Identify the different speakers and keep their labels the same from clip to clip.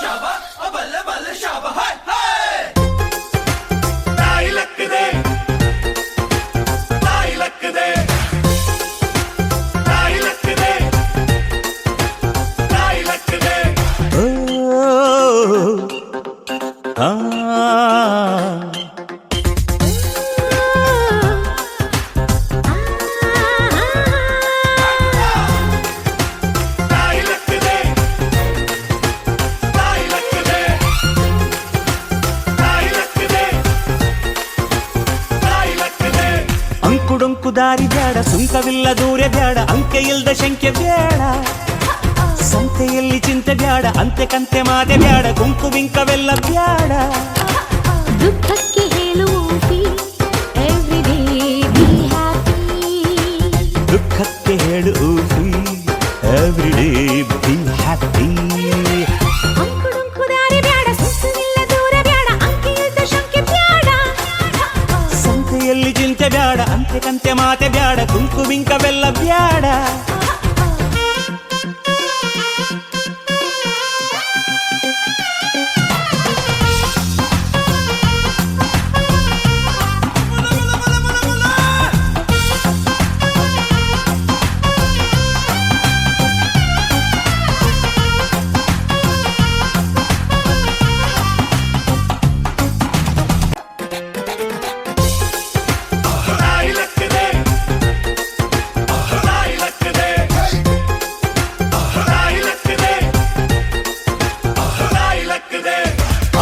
Speaker 1: শাবাশ বল বল শাবাশ হায়
Speaker 2: হায় ದಾರಿ ಬೇಡ, ಸುಂಕವಿಲ್ಲ ದೂರ ಬೇಡ ಅಂಕೆ ಇಲ್ಲದ ಶಂಕೆ ಬೇಡ. ಸಂತೆಯಲ್ಲಿ ಚಿಂತೆ ಬೇಡ ಅಂತೆ ಕಂತೆ ಮಾತೆ ಬೇಡ ಗುಂಕು ಬಿಂಕವೆಲ್ಲ ಬೇಡ
Speaker 3: ದುಃಖಕ್ಕೆ ಹೇಳುವುದಿ
Speaker 2: ಕಂತೆ ಮಾತೆ ಬ್ಯಾಡ
Speaker 1: ಕುಂಕು ಬಿಂಕ ಬೆಲ್ಲ
Speaker 2: ಬ್ಯಾಡ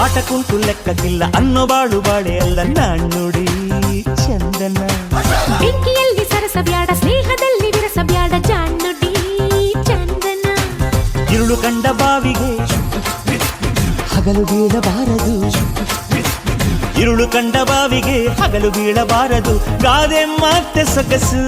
Speaker 2: ಆಟಕ್ಕುಂಟು ಲೆಕ್ಕಕ್ಕಿಲ್ಲ ಅನ್ನೋ ಬಾಳು ಬಾಳೆ ಅಲ್ಲ ನಾಣ್ಣುಡಿ ಚಂದನ.
Speaker 3: ಬೆಂಕಿಯಲ್ಲಿ ಸರಸಬ್ಯಾಡ ಸ್ನೇಹದಲ್ಲಿ ವಿರಸಬ್ಯಾಡ ಜಾಣ್ಣುಡಿ ಚಂದನ.
Speaker 2: ಇರುಳು ಕಂಡ ಬಾವಿಗೆ ಹಗಲು ಬೀಳಬಾರದು. ಇರುಳು ಕಂಡ ಬಾವಿಗೆ ಹಗಲು ಬೀಳಬಾರದು. ಗಾದೆ ಮತ್ತೆ ಸೊಗಸು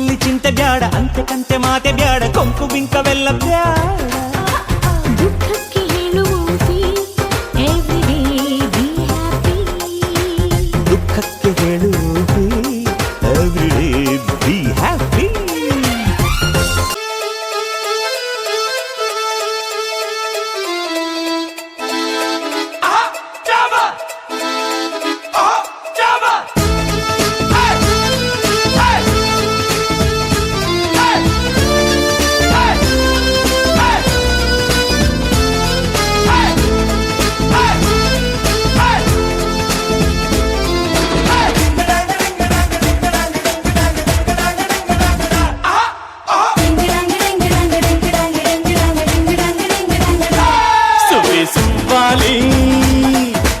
Speaker 2: పెళ్ళి చింత బ్యాడ అంతకంతే
Speaker 3: మాతే బ్యాడ కొంపు వింక వెళ్ళ బ్యాడ.
Speaker 2: దుఃఖಕ್ಕೆ ಹೇಳು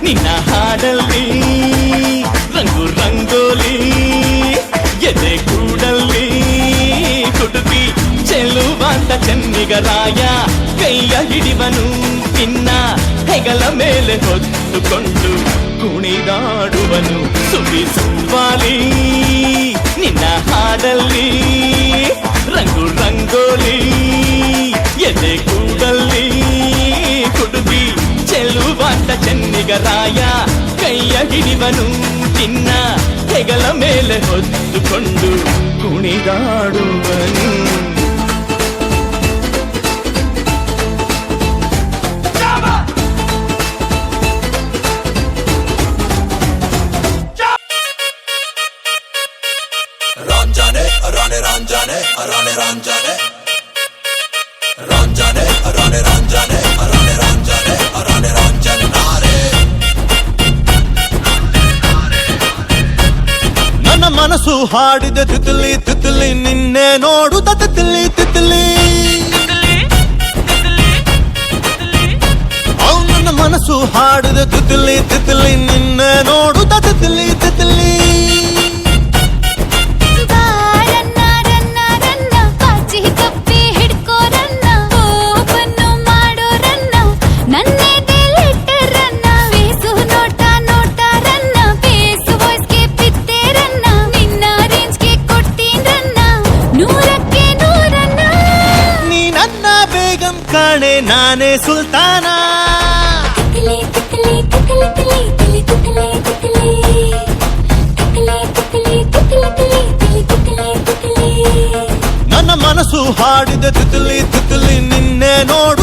Speaker 2: ನಿನ್ನ ಹಾಡಲ್ಲಿ ರಂಗು ರಂಗೋಲಿ ಎದೆ ಕೂಡಲ್ಲಿ ಕುಡುಕಿ ಚೆಲುವಾಂತ ಚೆನ್ನಿಗರಾಯ ಕೈಯ ಹಿಡಿವನು ನಿನ್ನ ಹೆಗಲ ಮೇಲೆ ಹೊತ್ತುಕೊಂಡು ಕುಣಿದಾಡುವನು ಸುವಿ ಸುವ್ವಾಲಿ ನಿನ್ನ ಹಾಡಲ್ಲಿ ಚೆನ್ನಿಗರಾಯ ಕೈಯ ಹಿಡಿವನು ಚಿನ್ನ ಹೆಗಲ ಮೇಲೆ ಹೊತ್ತುಕೊಂಡು ಕುಣಿದಾಡುವನು
Speaker 1: Java!
Speaker 4: Ranjane, rane ranjane, rane ranjane. Ranjane, rane ranjane,
Speaker 2: ಮನಸ್ಸು ಹಾಡಿದ ತಿತ್ತಲಿ ತಿತ್ತಲಿ ನಿನ್ನೆ ನೋಡು ತಿತ್ತಲಿ ತಿತ್ತಲಿ ಅವನ ಮನಸ್ಸು ಹಾಡಿದ ತಿತ್ತಲಿ ತಿತ್ತಲಿ
Speaker 3: ರಾಣೆ ನಾನೇ ಸುಲ್ತಾನ ನನ್ನ ಮನಸ್ಸು ಹಾಡಿದ ತಿತಲಿ ತಿತಲಿ ನಿನ್ನೆ ನೋಡು